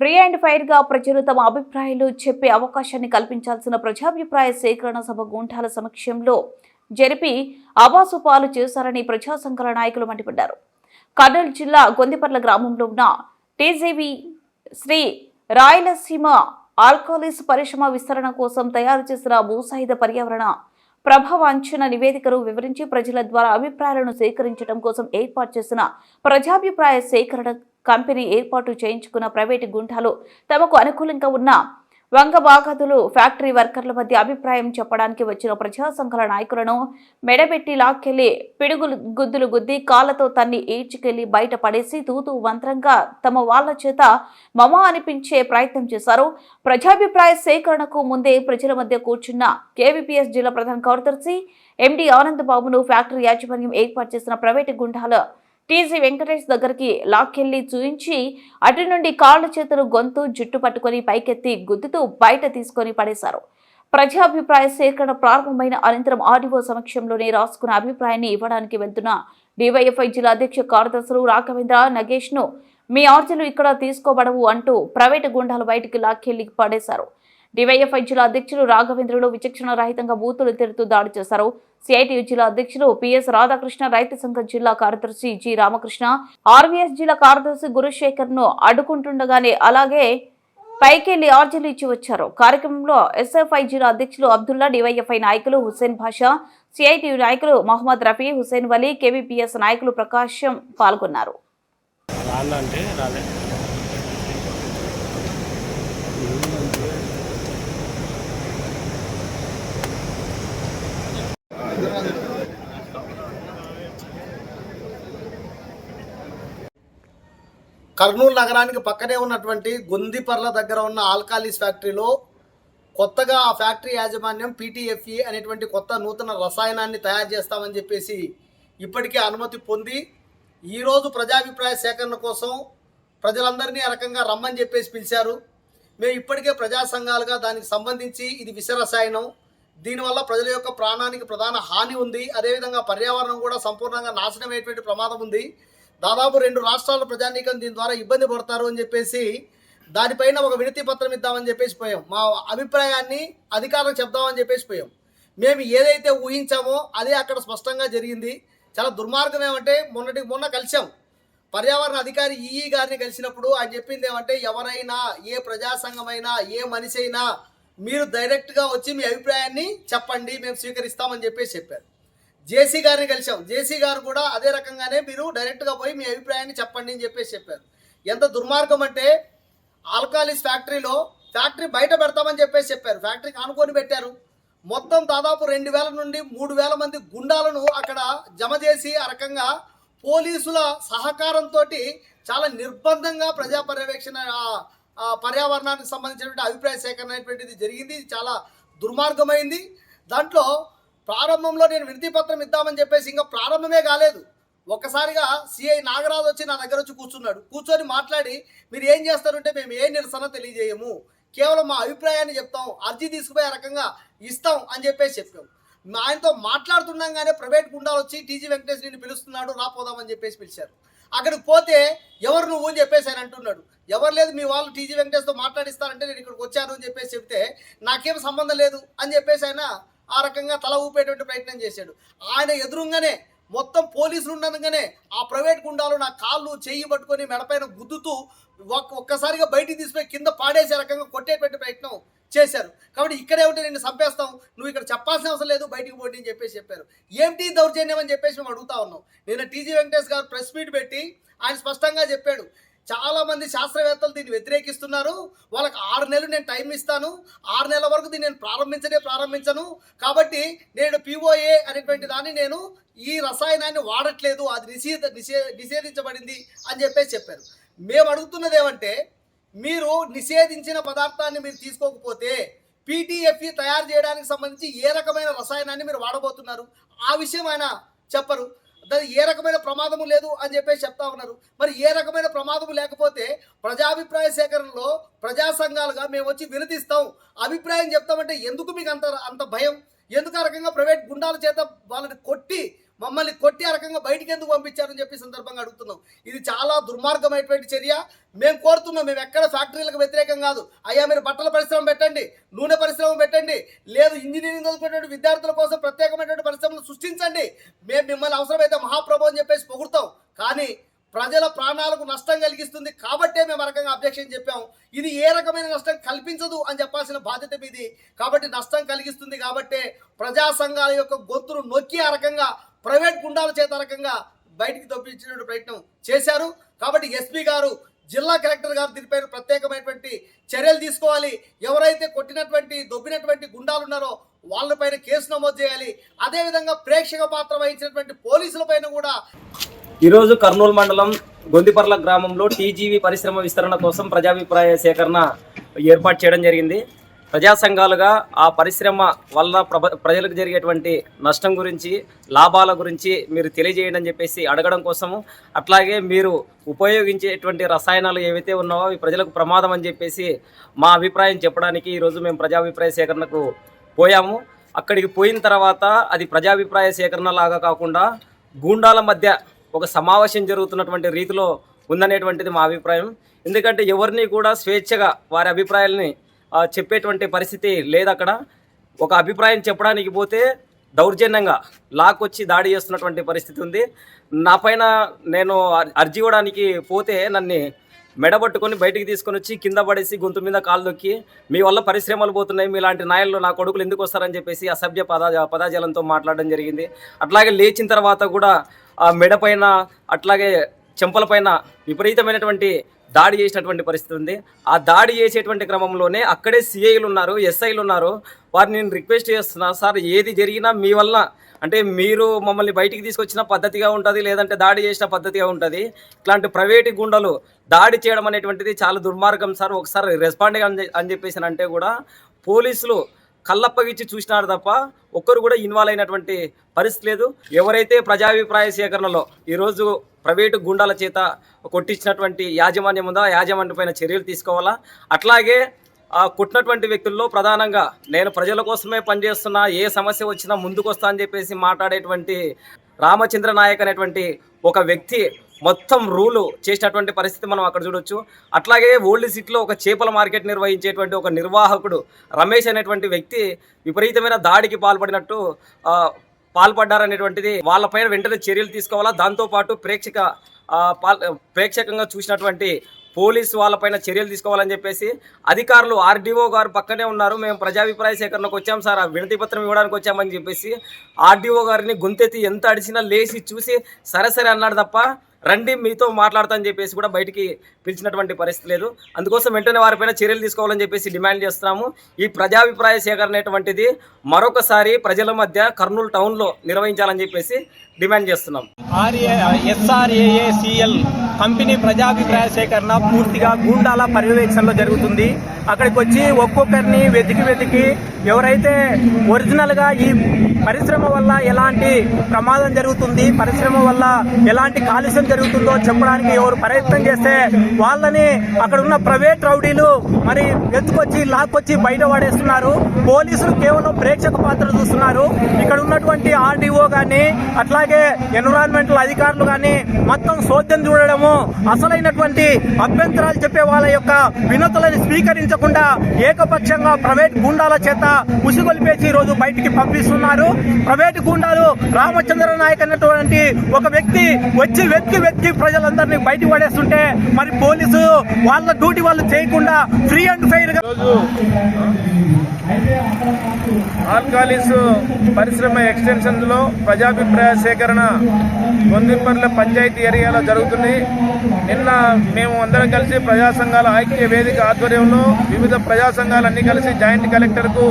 Free and ఫైర్గా ప్రజలు తమ అభిప్రాయాలు చెప్పే అవకాశాన్ని కల్పించాల్సిన ప్రజాభిప్రాయ సేకరణ సభ గుంఠాల సమక్షంలో జరిపి అవాసుపాలు చేశారని ప్రజా సంఘాల నాయకులు మండిపడ్డారు. కర్నూలు జిల్లా గొందిపర్ల గ్రామంలో ఉన్న టీజీవి శ్రీ రాయలసీమ ఆల్కహాలిస్ పరిశ్రమ విస్తరణ కోసం తయారు చేసిన భూసాయుధ పర్యావరణ ప్రభావ అంచనా నివేదికను వివరించి ప్రజల ద్వారా అభిప్రాయాలను సేకరించడం కోసం ఏర్పాటు చేసిన ప్రజాభిప్రాయ సేకరణ కంపెనీ ఏర్పాటు చేయించుకున్న ప్రైవేటు గుంఠాలు తమకు అనుకూలంగా ఉన్న వంగ వంగబాగదులు ఫ్యాక్టరీ వర్కర్ల మధ్య అభిప్రాయం చెప్పడానికి వచ్చిన ప్రజా సంఘాల నాయకులను మెడబెట్టి లాక్కెళ్ళి పిడుగులు గుద్దులు గుద్ది కాళ్ళతో తన్ని ఈడ్చుకెళ్ళి బయట పడేసి తూతూ మంత్రంగా తమ వాళ్ళ చేత మమ అనిపించే ప్రయత్నం చేశారు. ప్రజాభిప్రాయ సేకరణకు ముందే ప్రజల మధ్య కూర్చున్న కేవీపీఎస్ జిల్లా ప్రధాన కార్యదర్శి ఎండి ఆనంద్ బాబును ఫ్యాక్టరీ యాజమాన్యం ఏర్పాటు చేసిన ప్రైవేటు గుండాల టీజీ వెంకటేష్ దగ్గరికి లాక్కెళ్ళి చూయించి అటు నుండి కాళ్ళ చేతులు గొంతు జుట్టు పట్టుకొని పైకెత్తి గుద్దుతూ బయట తీసుకొని పడేశారు. ప్రజాభిప్రాయ సేకరణ ప్రారంభమైన అనంతరం ఆర్డీఓ సమక్షంలోనే రాసుకున్న అభిప్రాయాన్ని ఇవ్వడానికి వెళ్తున్న డివైఎఫ్ఐ జిల్లా అధ్యక్ష కార్యదర్శులు రాఘవేంద్ర నగేష్ను మీ ఆర్జీలు ఇక్కడ తీసుకోబడవు అంటూ ప్రైవేటు గుండాలు బయటికి లాక్కెళ్ళి పడేశారు. డివైఎఫ్ఐ జిల్లా అధ్యక్షులు రాఘవేంద్రులు విచక్షణ రహితంగా బూతులు తిరుతూ దాడి చేశారు. సిఐటియు జిల్లా అధ్యక్షులు పిఎస్ రాధాకృష్ణ రైతు సంఘం జిల్లా కార్యదర్శి జి రామకృష్ణ ఆర్వీఎస్ జిల్లా కార్యదర్శి గురుశేఖర్ను అడ్డుకుంటుండగానే అలాగే పైకెళ్ళి ఆర్జీలు ఇచ్చి వచ్చారు. కార్యక్రమంలో ఎస్ఎఫ్ఐ జిల్లా అధ్యక్షులు అబ్దుల్లా డివైఎఫ్ఐ నాయకులు హుస్సేన్ భాషా సిఐటియు నాయకులు మహమ్మద్ రఫీ హుస్సేన్ వలీ కేవీపీఎస్ నాయకులు ప్రకాశం పాల్గొన్నారు. రాలే. కర్నూలు నగరానికి పక్కనే ఉన్నటువంటి గొందిపర్ల దగ్గర ఉన్న ఆల్కాలిస్ ఫ్యాక్టరీలో కొత్తగా ఆ ఫ్యాక్టరీ యాజమాన్యం పీటీఎఫ్ఈ అనేటువంటి కొత్త నూతన రసాయనాన్ని తయారు చేస్తామని చెప్పేసి ఇప్పటికే అనుమతి పొంది ఈరోజు ప్రజాభిప్రాయ సేకరణ కోసం ప్రజలందరినీ ఆ రకంగా రమ్మని చెప్పేసి పిలిచారు. మేము ఇప్పటికే ప్రజా సంఘాలుగా దానికి సంబంధించి ఇది విష రసాయనం దీనివల్ల ప్రజల యొక్క ప్రాణానికి ప్రధాన హాని ఉంది. అదేవిధంగా పర్యావరణం కూడా సంపూర్ణంగా నాశనమయ్యేటువంటి ప్రమాదం ఉంది. దాదాపు రెండు రాష్ట్రాల ప్రజానీకం దీని ద్వారా ఇబ్బంది పడతారు అని చెప్పేసి దానిపైన ఒక వినతి పత్రం ఇద్దామని చెప్పేసి పోయాం. మా అభిప్రాయాన్ని అధికారులకు చెప్దామని చెప్పేసి పోయాం. మేము ఏదైతే ఊహించామో అదే అక్కడ స్పష్టంగా జరిగింది. చాలా దుర్మార్గం ఏమంటే మొన్నటికి మొన్న కలిసాం పర్యావరణ అధికారి ఈఈ గారిని కలిసినప్పుడు ఆయన చెప్పింది ఏమంటే ఎవరైనా ఏ ప్రజా సంఘమైనా ఏ మనిషి అయినా మీరు డైరెక్ట్గా వచ్చి మీ అభిప్రాయాన్ని చెప్పండి మేము స్వీకరిస్తామని చెప్పేసి చెప్పారు. జేసీ గారిని కలిసాం జేసీ గారు కూడా అదే రకంగానే మీరు డైరెక్ట్గా పోయి మీ అభిప్రాయాన్ని చెప్పండి అని చెప్పేసి చెప్పారు. ఎంత దుర్మార్గం అంటే ఆల్కాలిస్ ఫ్యాక్టరీలో ఫ్యాక్టరీ బయట పెడతామని చెప్పేసి చెప్పారు. ఫ్యాక్టరీకి ఆనుకొని పెట్టారు. మొత్తం దాదాపు రెండు వేల నుండి మూడు వేల మంది గుండాలను అక్కడ జమ చేసి ఆ రకంగా పోలీసుల సహకారంతో చాలా నిర్బంధంగా ప్రజా పర్యవేక్షణ పర్యావరణానికి సంబంధించినటువంటి అభిప్రాయ సేకరణ అనేటువంటిది జరిగింది. చాలా దుర్మార్గమైంది. దాంట్లో ప్రారంభంలో నేను వినతి పత్రం ఇద్దామని చెప్పేసి ఇంకా ప్రారంభమే కాలేదు. ఒక్కసారిగా సిఐ నాగరాజు వచ్చి నా దగ్గర వచ్చి కూర్చున్నాడు. కూర్చొని మాట్లాడి మీరు ఏం చేస్తారంటే మేము ఏ నిరసన తెలియజేయము. కేవలం మా అభిప్రాయాన్ని చెప్తాం. అర్జీ తీసుకుపోయే రకంగా ఇస్తాం అని చెప్పేసి చెప్పాం. ఆయనతో మాట్లాడుతుండగానే ప్రైవేట్ గుండాలు వచ్చి టీజీ వెంకటేష్ నిన్ను పిలుస్తున్నాడు రాపోదామని చెప్పేసి పిలిచారు. అక్కడికి పోతే ఎవరు నువ్వు అని చెప్పేసి ఆయన అంటున్నాడు. ఎవరు లేదు మీ వాళ్ళు టీజీ వెంకటేష్తో మాట్లాడిస్తారంటే నేను ఇక్కడికి వచ్చాను అని చెప్పేసి చెప్తే నాకేం సంబంధం లేదు అని చెప్పేసి ఆయన ఆ రకంగా తల ఊపేటువంటి ప్రయత్నం చేశాడు. ఆయన ఎదురుగానే మొత్తం పోలీసులు ఉండగానే ఆ ప్రైవేట్ గుండాలు నా కాళ్ళు చెయ్యి పట్టుకొని మెడపైన గుద్దుతూ ఒక్క ఒక్కసారిగా బయటికి తీసిపోయి కింద పాడేసే రకంగా కొట్టేటువంటి ప్రయత్నం చేశారు. కాబట్టి ఇక్కడే ఉంటే నేను చంపేస్తాం. నువ్వు ఇక్కడ చెప్పాల్సిన అవసరం లేదు బయటికి పోటీ అని చెప్పేసి చెప్పారు. ఏంటి దౌర్జన్యం అని చెప్పేసి మేము అడుగుతా ఉన్నాం. నేను టీజీ వెంకటేష్ గారు ప్రెస్ మీట్ పెట్టి ఆయన స్పష్టంగా చెప్పాడు. చాలా మంది శాస్త్రవేత్తలు దీన్ని వ్యతిరేకిస్తున్నారు. వాళ్ళకి ఆరు నెలలు నేను టైం ఇస్తాను. ఆరు నెలల వరకు దీన్ని నేను ప్రారంభించనే ప్రారంభించను. కాబట్టి నేను పిఓఏ అనేటువంటి దాన్ని నేను ఈ రసాయనాన్ని వాడట్లేదు. అది నిషేధ నిషే నిషేధించబడింది అని చెప్పేసి చెప్పారు. మేము అడుగుతున్నది ఏమంటే మీరు నిషేధించిన పదార్థాన్ని మీరు తీసుకోకపోతే పీటీఎఫ్ఈ తయారు చేయడానికి సంబంధించి ఏ రకమైన రసాయనాన్ని మీరు వాడబోతున్నారు? ఆ విషయం ఆయన చెప్పరు. దాని ఏ రకమైన ప్రమాదము లేదు అని చెప్పేసి చెప్తా ఉన్నారు. మరి ఏ రకమైన ప్రమాదము లేకపోతే ప్రజాభిప్రాయ సేకరణలో ప్రజా సంఘాలుగా మేము వచ్చి వినతిస్తాం. అభిప్రాయం చెప్తామంటే ఎందుకు మీకు అంత అంత భయం? ఎందుకు ఆ రకంగా ప్రైవేట్ గుండాల చేత వాళ్ళని కొట్టి మమ్మల్ని కొట్టి ఆ రకంగా బయటికి ఎందుకు పంపించారని చెప్పి సందర్భంగా అడుగుతున్నాం. ఇది చాలా దుర్మార్గమైనటువంటి చర్య. మేము కోరుతున్నాం మేము ఎక్కడ ఫ్యాక్టరీలకు వ్యతిరేకం కాదు. అయ్యా మీరు బట్టల పరిశ్రమ పెట్టండి నూనె పరిశ్రమ పెట్టండి లేదు ఇంజనీరింగ్ చదువుకునేటువంటి విద్యార్థుల కోసం ప్రత్యేకమైనటువంటి పరిశ్రమలు సృష్టించండి. మేము మిమ్మల్ని అవసరమైతే మహాప్రభు అని చెప్పేసి పొగుడతాం. కానీ ప్రజల ప్రాణాలకు నష్టం కలిగిస్తుంది కాబట్టే మేము ఆ రకంగా అబ్జెక్షన్ చెప్పాము ఇది ఏ రకమైన నష్టం కల్పించదు అని చెప్పాల్సిన బాధ్యత మీది. కాబట్టి నష్టం కలిగిస్తుంది కాబట్టే ప్రజా సంఘాల యొక్క గొంతును నొక్కి ఆ రకంగా ప్రైవేట్ గుండాల చేత రకంగా బయటికి తప్పించినటువంటి ప్రయత్నం చేశారు. కాబట్టి ఎస్పీ గారు జిల్లా కలెక్టర్ గారు దీనిపైన ప్రత్యేకమైనటువంటి చర్యలు తీసుకోవాలి. ఎవరైతే కొట్టినటువంటి దొబ్బినటువంటి గుండాలు ఉన్నారో వాళ్ళపైన కేసు నమోదు చేయాలి. అదేవిధంగా ప్రేక్షక పాత్ర వహించినటువంటి పోలీసులపైన కూడా ఈరోజు కర్నూలు మండలం గొందిపర్ల గ్రామంలో టీజీవీ పరిశ్రమ విస్తరణ కోసం ప్రజాభిప్రాయ సేకరణ ఏర్పాటు చేయడం జరిగింది. ప్రజా సంఘాలుగా ఆ పరిశ్రమ వల్ల ప్రజలకు జరిగేటువంటి నష్టం గురించి లాభాల గురించి మీరు తెలియజేయండి అని చెప్పేసి అడగడం కోసము. అట్లాగే మీరు ఉపయోగించేటువంటి రసాయనాలు ఏవైతే ఉన్నావో అవి ప్రజలకు ప్రమాదం అని చెప్పేసి మా అభిప్రాయం చెప్పడానికి ఈరోజు మేము ప్రజాభిప్రాయ సేకరణకు పోయాము. అక్కడికి పోయిన తర్వాత అది ప్రజాభిప్రాయ సేకరణ లాగా కాకుండా గూండాల మధ్య ఒక సమావేశం జరుగుతున్నటువంటి రీతిలో ఉందనేటువంటిది మా అభిప్రాయం. ఎందుకంటే ఎవరిని కూడా స్వేచ్ఛగా వారి అభిప్రాయాలని చెప్పేటువంటి పరిస్థితి లేదు అక్కడ. ఒక అభిప్రాయం చెప్పడానికి పోతే దౌర్జన్యంగా లాక్కొచ్చి దాడి చేస్తున్నటువంటి పరిస్థితి ఉంది. నా పైన నేను అర్జీ ఇవ్వడానికి పోతే నన్ను మెడబట్టుకొని బయటికి తీసుకొని వచ్చి కింద పడేసి గొంతు మీద కాలు దొక్కి మీ వల్ల పరిశ్రమలు పోతున్నాయి మీలాంటి నాయలు నా కొడుకులు ఎందుకు వస్తారని చెప్పేసి అసభ్య పదా పదాజాలంతో మాట్లాడడం జరిగింది. అట్లాగే లేచిన తర్వాత కూడా ఆ మెడ పైన అట్లాగే చెంపల పైన విపరీతమైనటువంటి దాడి చేసినటువంటి పరిస్థితి ఉంది. ఆ దాడి చేసేటువంటి క్రమంలోనే అక్కడే సిఐలు ఉన్నారు ఎస్ఐలు ఉన్నారు. వారిని నేను రిక్వెస్ట్ చేస్తున్నా సార్ ఏది జరిగినా మీ వల్ల అంటే మీరు మమ్మల్ని బయటికి తీసుకొచ్చిన పద్ధతిగా ఉంటుంది లేదంటే దాడి చేసిన పద్ధతిగా ఉంటుంది. ఇట్లాంటి ప్రైవేటు గుండలు దాడి చేయడం అనేటువంటిది చాలా దుర్మార్గం సార్. ఒకసారి రెస్పాండ్ అని చెప్పేసి అంటే కూడా పోలీసులు కళ్ళప్పగిచ్చి చూసినారు తప్ప ఒక్కరు కూడా ఇన్వాల్వ్ అయినటువంటి పరిస్థితి లేదు. ఎవరైతే ప్రజాభిప్రాయ సేకరణలో ఈరోజు ప్రైవేటు గుండాల చేత కొట్టించినటువంటి యాజమాన్యం ఉందా యాజమాన్యం పైన చర్యలు తీసుకోవాలా? అట్లాగే ఆ కొట్టినటువంటి వ్యక్తుల్లో ప్రధానంగా నేను ప్రజల కోసమే పనిచేస్తున్నా ఏ సమస్య వచ్చినా ముందుకు వస్తా అని చెప్పేసి మాట్లాడేటువంటి రామచంద్ర నాయక్ అనేటువంటి ఒక వ్యక్తి మొత్తం రూలు చేసినటువంటి పరిస్థితి మనం అక్కడ చూడొచ్చు. అట్లాగే ఓల్డ్ సిటీలో ఒక చేపల మార్కెట్ నిర్వహించేటువంటి ఒక నిర్వాహకుడు రమేష్ అనేటువంటి వ్యక్తి విపరీతమైన దాడికి పాల్పడినట్టు పాల్పడ్డారనేటువంటిది వాళ్ళపైన వెంటనే చర్యలు తీసుకోవాలా? దాంతోపాటు ప్రేక్షక పాల్ ప్రేక్షకంగా చూసినటువంటి పోలీసు వాళ్ళపైన చర్యలు తీసుకోవాలని చెప్పేసి అధికారులు ఆర్డీఓ గారు పక్కనే ఉన్నారు. మేము ప్రజాభిప్రాయ సేకరణకు వచ్చాం సార్. వినతి పత్రం ఇవ్వడానికి వచ్చామని చెప్పేసి ఆర్డీఓ గారిని గొంతెత్తి ఎంత అడిచినా లేచి చూసి సరే సరే అన్నాడు తప్ప రండి మీతో మాట్లాడతా అని చెప్పేసి కూడా బయటికి పిలిచినటువంటి పరిస్థితి లేదు. అందుకోసం వెంటనే వారిపైన చర్యలు తీసుకోవాలని చెప్పేసి డిమాండ్ చేస్తున్నాము. ఈ ప్రజాభిప్రాయ సేకరణ అనేటువంటిది మరొకసారి ప్రజల మధ్య కర్నూలు టౌన్లో నిర్వహించాలని చెప్పేసి డిమాండ్ చేస్తున్నాం. ఆర్ఏ ఎస్ఆర్ఏఏసిఎల్ కంపెనీ ప్రజాభిప్రాయ సేకరణ పూర్తిగా గూండాల పర్యవేక్షణలో జరుగుతుంది. అక్కడికి వచ్చి ఒక్కొక్కరిని వెతికి వెతికి ఎవరైతే ఒరిజినల్గా ఈ పరిశ్రమ వల్ల ఎలాంటి ప్రమాదం జరుగుతుంది పరిశ్రమ వల్ల ఎలాంటి కాలుష్యం జరుగుతుందో చెప్పడానికి ఎవరు ప్రయత్నం చేస్తే వాళ్ళని అక్కడ ఉన్న ప్రైవేట్ రౌడీలు మరి ఎత్తుకొచ్చి లాక్కొచ్చి బయట పడేస్తున్నారు పోలీసులు కేవలం ప్రేక్షక పాత్ర చూస్తున్నారు. ఇక్కడ ఉన్నటువంటి ఆర్డీఓ కానీ అట్లాగే ఎన్విరాన్మెంటల్ అధికారులు కానీ మొత్తం సోద్యం చూడడము అసలైనటువంటి అభ్యంతరాలు చెప్పే వాళ్ళ యొక్క వినతులను స్వీకరించకుండా ఏకపక్షంగా ప్రైవేట్ గుండాల చేత ముసుగొలిపేసి ఈ రోజు బయటికి పంపిస్తున్నారు. ప్రైవేట్ గుండాలు రామచంద్ర నాయక్ అన్నటువంటి ఒక వ్యక్తి వచ్చి వెతికి వెతికి ప్రజలందరినీ బయట పడేస్తుంటే మరి పోలీసు వాళ్ళ డ్యూటీ వాళ్ళు చేయకుండా ఫ్రీ అండ్ ఫెయిర్గా ఆల్కాలిస్ పరిశ్రమ ఎక్స్టెన్షన్లో ప్రజాభిప్రాయ సేకరణ గొందింపర్ల పంచాయతీ ఏరియాలో జరుగుతుంది. నిన్న మేము అందరం కలిసి ప్రజా సంఘాల ఐక్య వేదిక ఆధ్వర్యంలో వివిధ ప్రజా సంఘాలన్నీ కలిసి జాయింట్ కలెక్టర్కు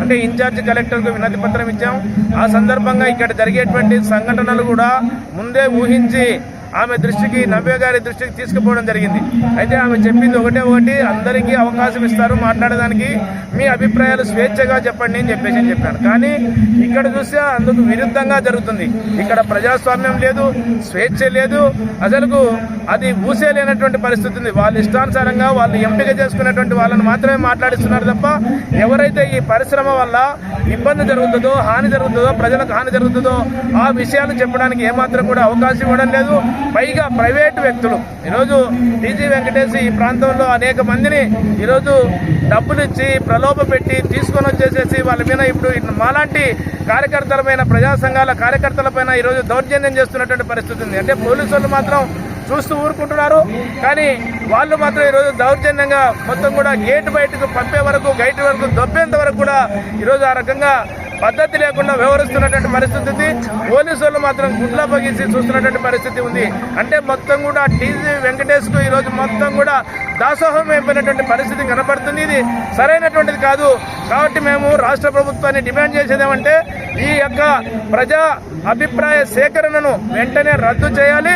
అంటే ఇన్ఛార్జ్ కలెక్టర్కు వినతి పత్రం ఇచ్చాం. ఆ సందర్భంగా ఇక్కడ జరిగేటువంటి సంఘటనలు కూడా ముందే ఊహించి ఆమె దృష్టికి నవ్య గారి దృష్టికి తీసుకుపోవడం జరిగింది. అయితే ఆమె చెప్పింది ఒకటే ఒకటి అందరికీ అవకాశం ఇస్తారు మాట్లాడడానికి మీ అభిప్రాయాలు స్వేచ్ఛగా చెప్పండి అని చెప్పేసి అని చెప్పాను. కానీ ఇక్కడ చూస్తే అందుకు విరుద్ధంగా జరుగుతుంది. ఇక్కడ ప్రజాస్వామ్యం లేదు స్వేచ్ఛ లేదు. అసలుకు అది ఊసే లేనటువంటి పరిస్థితి ఉంది. వాళ్ళ ఇష్టానుసారంగా వాళ్ళు ఎంపిక చేసుకున్నటువంటి వాళ్ళని మాత్రమే మాట్లాడిస్తున్నారు తప్ప ఎవరైతే ఈ పరిశ్రమ వల్ల ఇబ్బంది జరుగుతుందో హాని జరుగుతుందో ప్రజలకు హాని జరుగుతుందో ఆ విషయాలు చెప్పడానికి ఏమాత్రం కూడా అవకాశం ఇవ్వడం లేదు. పైగా ప్రైవేటు వ్యక్తులు. ఈరోజు టీజీ వెంకటేష్ ఈ ప్రాంతంలో అనేక మందిని ఈరోజు డబ్బులు ఇచ్చి ప్రలోభ పెట్టి తీసుకొని వచ్చేసేసి వాళ్ళ మీద ఇప్పుడు మాలాంటి కార్యకర్తలపైన ప్రజా సంఘాల కార్యకర్తలపైన ఈరోజు దౌర్జన్యం చేస్తున్నటువంటి పరిస్థితి ఉంది. అంటే పోలీసులు మాత్రం చూస్తూ ఊరుకుంటున్నారు. కానీ వాళ్ళు మాత్రం ఈరోజు దౌర్జన్యంగా మొత్తం కూడా గేట్ బయటకు పంపే వరకు గైట్ వరకు దొబ్బేంత వరకు కూడా ఈరోజు ఆ రకంగా పద్ధతి లేకుండా వ్యవహరిస్తున్నటువంటి పరిస్థితి ఉంది. పోలీసు వాళ్ళు మాత్రం గుడ్ల పగిసి చూస్తున్నటువంటి పరిస్థితి ఉంది. అంటే మొత్తం కూడా టీజీ వెంకటేష్కు ఈరోజు మొత్తం కూడా దాసోహం అయిపోయినటువంటి పరిస్థితి కనపడుతుంది. ఇది సరైనటువంటిది కాదు. కాబట్టి మేము రాష్ట్ర ప్రభుత్వాన్ని డిమాండ్ చేసేదేమంటే ఈ యొక్క ప్రజా అభిప్రాయ సేకరణను వెంటనే రద్దు చేయాలి.